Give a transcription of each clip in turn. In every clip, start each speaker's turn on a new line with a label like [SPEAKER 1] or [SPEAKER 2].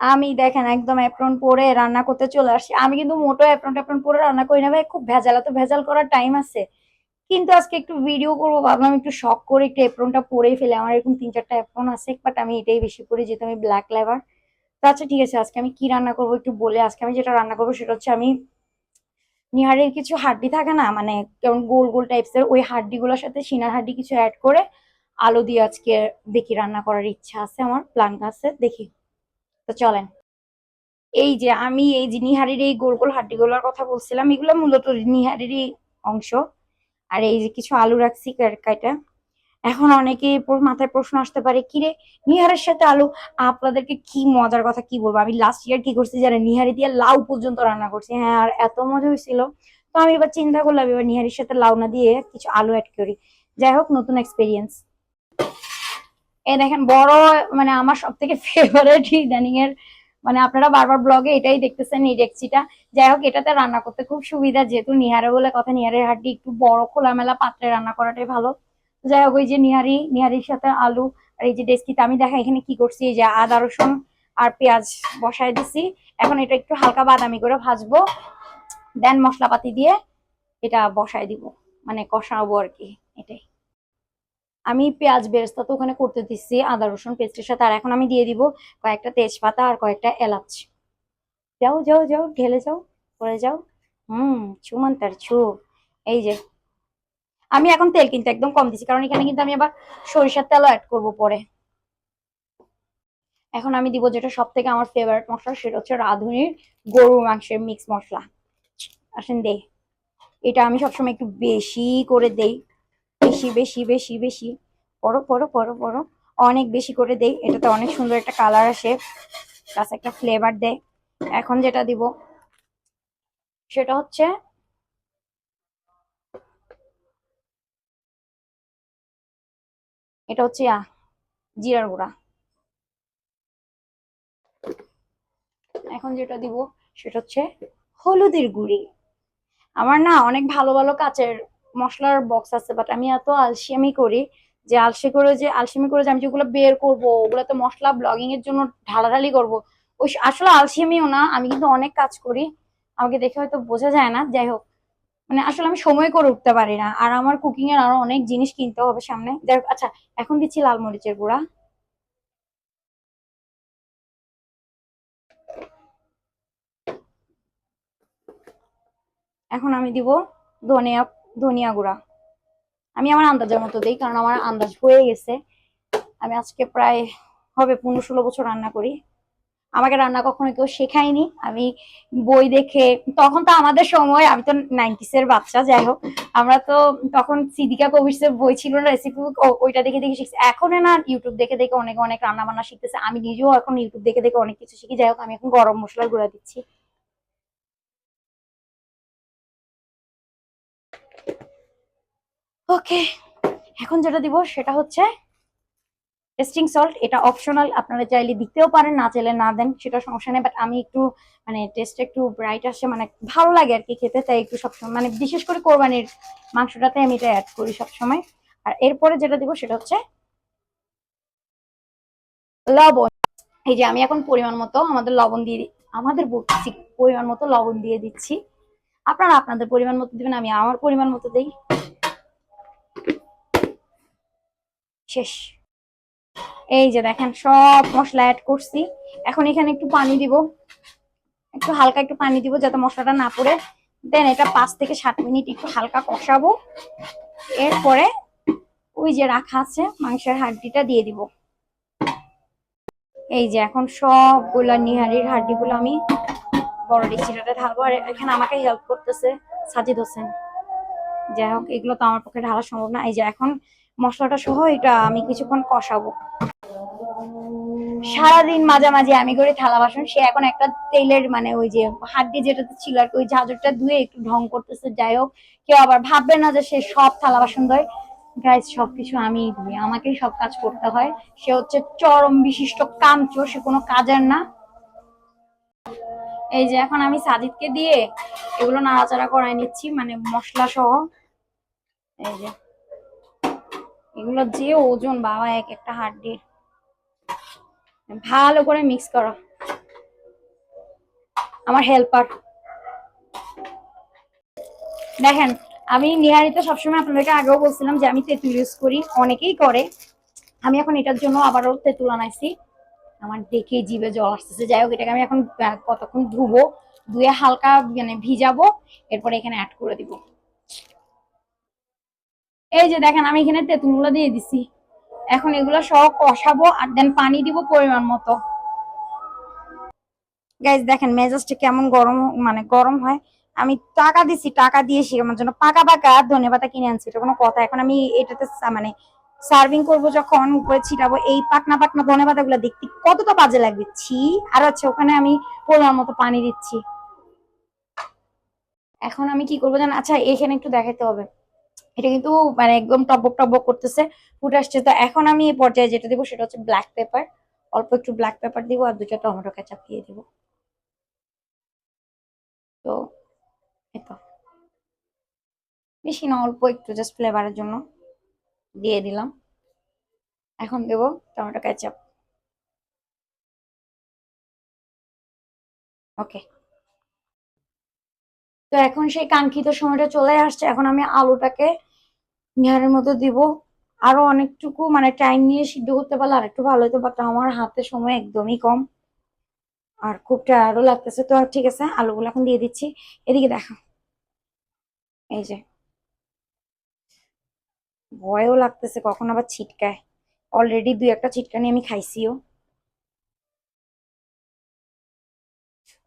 [SPEAKER 1] আমি দেখেন একদম অ্যাপ্রন পরে রান্না করতে চলে আসছি। আমি কিন্তু মোটো অ্যাপ্রন ট্যাপ্রন পরে রান্না করি না ভাই, খুব ভেজাল তো ভেজাল করার টাইম আছে। কিন্তু আজকে একটু ভিডিও করব, ভাবলাম একটু শখ করে একটু অ্যাপ্রনটা পরেই ফেলে। আমার এরকম তিন চারটা অ্যাপ্রন আছে বাট আমি এটাই বেশি পরি যেহেতু আমি ব্ল্যাক লেভার তো আচ্ছা ঠিক আছে, আজকে আমি কি রান্না করব একটু বলে, আজকে আমি যেটা রান্না করব সেটা হচ্ছে আমি নিহারের কিছু হাড্ডি থাকে না মানে কেমন গোল গোল টাইপসের ওই হাড্ডিগুলোর সাথে সিনার হাড্ডি কিছু অ্যাড করে আলু দিয়ে আজকে দেখি রান্না করার ইচ্ছা আছে আমার প্ল্যান আছে, দেখি। তো চলেন। এই যে আমি এই যে নিহারির এই গোল গোল হাড্ডিগুলোর কথা বলছিলাম, এগুলো মূলত নিহারিরই অংশ। আর এই যে কিছু আলু রাখছি কাটা এখন অনেকে মাথায় প্রশ্ন আসতে পারে, কিরে, নিহারের সাথে আলু, আপনাদেরকে কি মজার কথা কি বলব? আমি লাস্ট ইয়ার কি করছি জানেন? নিহারি দিয়ে লাউ পর্যন্ত রান্না করছি। হ্যাঁ আর এত মজা হয়েছিল। তো আমি এবার চিন্তা করলাম, এবার নিহারির সাথে লাউ না দিয়ে কিছু আলু অ্যাড করি। যাই হোক, নতুন এক্সপিরিয়েন্স এই দেখেন, বড় মানে আমার সব থেকে ফেভারিট ইদানিং এর মানে আপনারা বারবার ব্লগে এটাই দেখতেছেন, এই ডেকচিটা যাই হোক, এটাতে রান্না করতে খুব সুবিধা, যেহেতু নিহারে বলে কথা, নিহারের হাড্ডি একটু বড়, খোলামেলা পাত্রে রান্না করাটাই ভালো। যাই হোক, ওই যে নিহারি, নিহারির সাথে আলু আর এই যে ডেস্কিতে, আমি দেখা এখানে কি করছি, এই যে আদা, রসুন আর পেঁয়াজ বসায় দিছি। এখন এটা একটু হালকা বাদামি করে ভাজবো। দেন মশলাপাতি দিয়ে এটা বসায় দিব মানে কষাবো আর কি, এটাই। আমি পেঁয়াজ বেরেস্তা তো ওখানে করতে দিচ্ছি, আদা, রসুন, পেস্টের সাথে। আর এখন আমি দিয়ে দিব কয়েকটা তেজপাতা আর কয়েকটা এলাচ। যাও যাও যাও, ঢেলে যাও, পরে যাও। হুম ছুমান তার ছু এই যে, আমি এখন তেল কিন্তু একদম কম দিচ্ছি কারণ এখানে কিন্তু আমি আবার সরিষার তেলও অ্যাড করব পরে। এখন আমি দিব যেটা সব থেকে আমার ফেভারিট মশলা, সেটা হচ্ছে রাঁধুনির গরুর মাংসের মিক্স মশলা। আসেন দে এটা আমি সবসময় একটু বেশি করে দেই। বেশি বেশি বেশি বেশি। পড়ো পড়ো পড়ো পড়ো অনেক বেশি করে দেই। এটাতে অনেক সুন্দর একটা কালার আসে। প্লাস একটা ফ্লেভার দেয়। এখন যেটা দিব, সেটা হচ্ছে এটা হচ্ছে জিরার গুঁড়া। এখন যেটা দিব, সেটা হচ্ছে হলুদের গুঁড়ি। আমার না অনেক ভালো ভালো কাচের মশলার বক্স আছে বাট আমি এত আলসেমি করি যে আলসে করে যে আলসেমি করে যে আমি যেগুলো বের করব ওগুলো তো মশলা ব্লগিং এর জন্য ঢালাঢালি করব ওই আসলে আলসেমিও না আমি কিন্তু অনেক কাজ করি। আমাকে দেখে হয়তো বোঝা যায় না যাই হোক। মানে আসলে আমি সময় করে উঠতে পারি না আর আমার কুকিং এর আরও অনেক জিনিস কিনতে হবে সামনে। যাই হোক, আচ্ছা এখন দিচ্ছি লাল মরিচের গুঁড়া। এখন আমি দিব ধনিয়া ধনিয়া গুঁড়া। আমি আমার আন্দাজের মতো দিই, কারণ আমার আন্দাজ হয়ে গেছে। আমি আজকে প্রায় হবে পনেরো ষোলো বছর রান্না করি। আমাকে রান্না কখনো কেউ শেখায়নি। আমি বই দেখে, তখন তো আমাদের সময়, আমি তো নাইনটিস এর বাচ্চা, যাই হোক। আমরা তো তখন সিদিকা কবির বই ছিল না রেসিপি ওইটা দেখে দেখে শিখছি। এখন না ইউটিউব দেখে দেখে অনেক অনেক রান্না বান্না শিখতেছে। আমি নিজেও এখন ইউটিউব দেখে দেখে অনেক কিছু শিখি। যাই হোক, আমি এখন গরম মশলার গুঁড়া দিচ্ছি। ওকে, এখন যেটা দিব সেটা হচ্ছে টেস্টিং সল্ট এটা অপশনাল আপনারা চাইলে দিতেও পারেন, না চাইলে না দেন, সেটা সমস্যা নেই বাট আমি একটু মানে টেস্ট একটু ব্রাইট আসে মানে ভালো লাগে আর কি খেতে, তাই একটু সবসময় মানে বিশেষ করে কোরবানির মাংসটাতে আমি এটা অ্যাড করি সবসময়। আর এরপরে যেটা দিব সেটা হচ্ছে লবণ। এই যে আমি এখন পরিমাণ মতো আমাদের লবণ দিয়ে আমাদের বলছি পরিমাণ মতো লবণ দিয়ে দিচ্ছি। আপনারা আপনাদের পরিমাণ মতো দিবেন, আমি আমার পরিমাণ মতো দিই। শেষ। এই যে দেখেন, সব মশলা অ্যাড করছি। এখন এখানে একটু পানি দিব। একটু হালকা একটু পানি দিব যাতে মশলাটা না পড়ে। দেন এটা পাঁচ থেকে সাত মিনিট একটু হালকা কষাবো। এরপরে ওই যে রাখা আছে, মাংসের হাড্ডিটা দিয়ে দিব। এই যে এখন সবগুলা নিহারির হাড্ডিগুলো আমি বড় ডিচিটাতে ঢালবো। আর এখানে আমাকে হেল্প করতেছে সাজিদ হোসেন। যাই হোক, এগুলো তো আমার পক্ষে ঢালা সম্ভব না। এই যে এখন মশলাটা সহ এটা আমি কিছুক্ষণ কষাবো। সারাদিন মাঝামাঝি আমি করে থালা বাসন, সে এখন একটা তেলের মানে ওই যে হাড্ডি যেটাতে ছিল আর ওই ঝাঁঝরটা ধুয়ে একটু ঢং করতেছে, যাই হোক। কেউ আবার ভাববে না যে সে সব থালা বাসন ধোয়। গাইজ সবকিছু আমিই ধুই, আমাকেই সব কাজ করতে হয়। সে হচ্ছে চরম বিশিষ্ট কামচোর সে কোনো কাজের না। এই যে এখন আমি সাজিদকে দিয়ে এগুলো নাড়াচাড়া করাই নিচ্ছি মানে মশলা সহ। এই যে। এগুলো যে ওজন বাবা, এক একটা হাড্ডির। ভালো করে মিক্স করো। আমার হেল্পার দেখেন, আমি নিহারিতে সবসময় আপনাদেরকে আগেও বলছিলাম যে আমি তেঁতুল ইউজ করি, অনেকেই করে। আমি এখন এটার জন্য আবারও তেঁতুল আনাইছি। আমার দেখে জিভে জল আসতেছে। যাই হোক, এটাকে আমি এখন কতক্ষণ ধুবো, ধুয়ে হালকা মানে ভিজাবো, এরপরে এখানে অ্যাড করে দিব। এই যে দেখেন, আমি এখানে তেঁতুলগুলো দিয়ে দিছি। এখন এগুলো সব কষাবো আর দেন পানি দিব পরিমাণ মতো। গাইজ দেখেন মেজাজটা কেমন গরম মানে গরম হয়। আমি টাকা দিছি, টাকা দিয়েছি আমার জন্য পাকা পাকা ধনে পাতা কিনে আনছি, এটা কোনো কথা। এখন আমি এটাতে মানে সার্ভিং করব যখন, উপরে ছিটাবো, এই পাকনা পাকনা ধনে পাতা গুলো দেখতে কতটা বাজে লাগবে। ছি, আর আচ্ছা ওখানে আমি পরিমাণ মতো পানি দিচ্ছি। এখন আমি কি করব জান আচ্ছা এখানে একটু দেখাতে হবে। এটা কিন্তু মানে একদম টবক টবক করতেছে। ফুটে আসছে। তো এখন আমি এই পর্যায়ে যেটা দিব সেটা হচ্ছে ব্ল্যাক পেপার অল্প একটু ব্ল্যাক পেপার দিব আর দুটো টমেটো কেচাপ দিয়ে দিব। তো এই তো বেশি না, অল্প একটু জাস্ট ফ্লেভারের জন্য দিয়ে দিলাম। এখন দেব টমেটো কেচাপ ওকে তো এখন সেই কাঙ্ক্ষিত সময়টা চলে আসছে। এখন আমি আলুটাকে নিহারের মধ্যে দিব। আরও অনেকটুকু মানে টাইম নিয়ে সিদ্ধ করতে পারলে আর একটু ভালো হতো বাট আমার হাতে সময় একদমই কম। আর খুব টায়ার্ডও লাগতেছে তো ঠিক আছে, আলুগুলো এখন দিয়ে দিচ্ছি। এদিকে দেখা। এই যে। ভয়ও লাগতেছে, কখন আবার ছিটকায়। অলরেডি দুই একটা ছিটকানি আমি খাইছিও।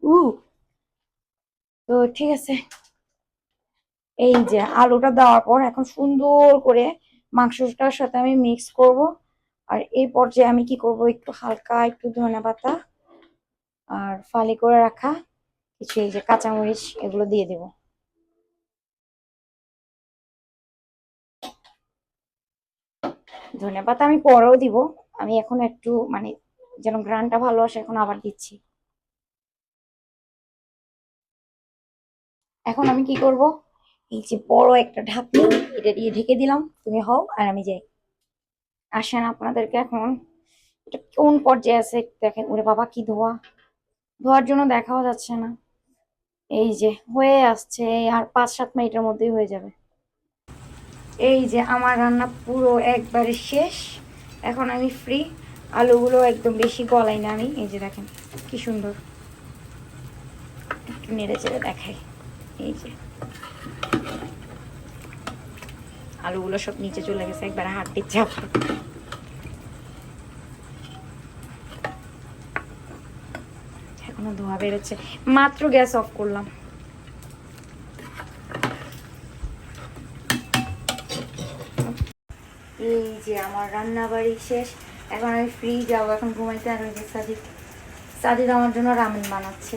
[SPEAKER 1] উ তো ঠিক আছে। এই যে আলুটা দেওয়ার পর এখন সুন্দর করে মাংসটার সাথে আমি মিক্স করব। আর এই পর্যায়ে আমি কি করব? একটু হালকা একটু ধনে পাতা আর ফালি করে রাখা কিছু এই যে কাঁচামরিচ এগুলো দিয়ে দেব। ধনে পাতা আমি পরেও দিব। আমি এখন একটু মানে যেন গ্রানটা ভালো আসে এখন আবার দিচ্ছি। এখন আমি কি করব? এই যে বড় একটা ঢাকনি, এটা দিয়ে ঢেকে দিলাম। তুমি হও আর আমি যাই। আসেন আপনাদেরকে এখন। এটা কোন পর্যায়ে আছে দেখেন, ওরে বাবা, কি ধোয়া। ধোয়ার জন্য দেখাও যাচ্ছে না। এই যে, হয়ে আসছে আর পাঁচ, সাত মিনিটের মধ্যেই হয়ে যাবে। এই যে, আমার রান্না পুরো একবারে শেষ। এখন আমি ফ্রি আলুগুলো একদম বেশি গলাই না আমি। এই যে দেখেন, কি সুন্দর। একটু নেড়ে চেড়ে দেখাই। এই যে। আলুগুলো সব নিচে চলে গেছে, একবার হাড্ডির চাপ। এখনও ধোয়া বেরোচ্ছে। মাত্র গ্যাস অফ করলাম। এই যে আমার রান্না বাড়ি শেষ। এখন আমি ফ্রি যাব, এখন ঘুমাইতে আর ওই যে আমার জন্য রামেন বানাচ্ছে।